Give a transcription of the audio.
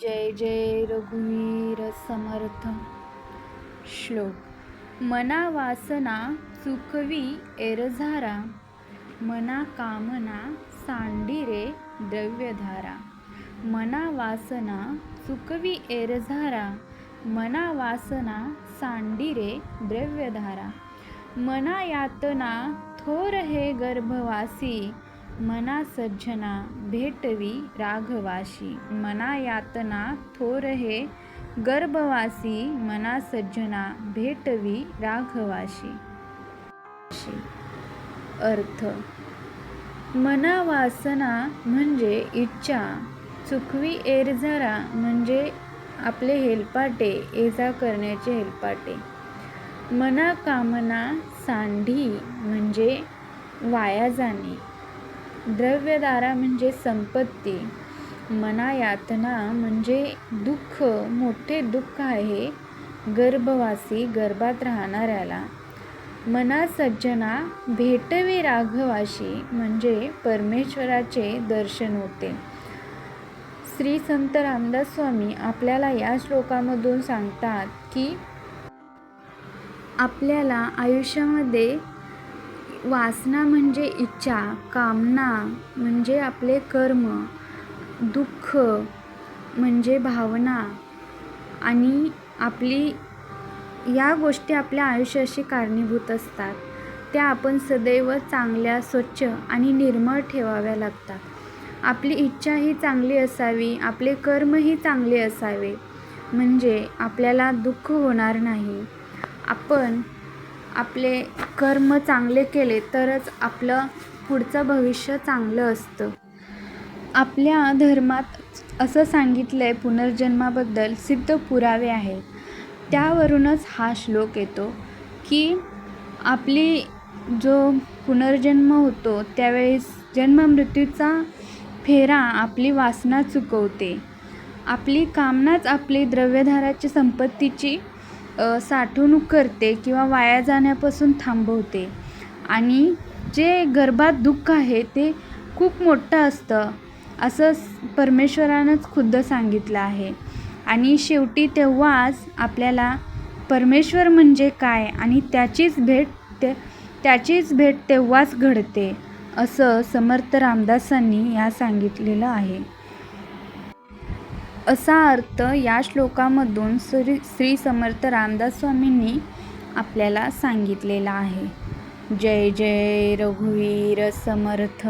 जय जय रघुवीर समर्थ श्लोक. मना वासना चुकवी एरझारा मना कामना सांडिरे द्रव्यधारा. मना वासना चुकवी एरझारा मना वासना सांडिरे द्रव्यधारा. मना यातना थोर हे गर्भवासी मना सज्जना भेटवी राघवाशी. मना यातना थोर हे गर्भवासी मना सज्जना भेटवी राघवाशी. अर्थ. मना वासना म्हणजे इच्छा. चुकवी एरझारा म्हणजे आपले हेलपाटे एजा करण्याचे हेलपाटे. मना कामना सांडी म्हणजे वाया जाणे. द्रव्यदारा म्हणजे संपत्ती मना यातना म्हणजे दुःख मोठे दुःख आहे गर्भवासी गर्भात राहणाऱ्याला. मना सज्जना भेटवे राघवाशी म्हणजे परमेश्वराचे दर्शन होते. श्री संत रामदास स्वामी आपल्याला या श्लोकामधून सांगतात की आपल्याला आयुष्यामध्ये वासना म्हणजे इच्छा कामना म्हणजे आपले कर्म दुःख म्हणजे भावना आणि आपली या गोष्टी आपल्या आयुष्याशी कारणीभूत असतात. त्या आपण सदैव चांगल्या स्वच्छ आणि निर्मळ ठेवाव्या लागतात. आपली इच्छा ही चांगली असावी आपले कर्मही चांगले असावे. म्हणजे आपल्याला दुःख होणार नाही. आपण आपले कर्म चांगले केले तरच आपलं पुढचं भविष्य चांगलं असतं. आपल्या धर्मात असं सांगितलं आहे पुनर्जन्माबद्दल सिद्ध पुरावे आहेत. त्यावरूनच हा श्लोक येतो की आपली जो पुनर्जन्म होतो त्यावेळेस जन्ममृत्यूचा फेरा आपली वासना चुकवते. आपली कामनाच आपली द्रव्यधाराची संपत्तीची साठवणूक करते किंवा वाया जाण्यापासून थांबवते. आणि जे गर्भात दुःख आहे ते खूप मोठं असतं असं परमेश्वरानंच खुद्द सांगितलं आहे. आणि शेवटी तेव्हाच आपल्याला परमेश्वर म्हणजे काय आणि त्याचीच भेट ते त्याचीच भेट तेव्हाच घडते असं समर्थ रामदासांनी या सांगितलेलं आहे. असा अर्थ या श्लोकामधून श्री श्री समर्थ रामदास स्वामींनी आपल्याला सांगितलेला आहे. जय जय रघुवीर समर्थ.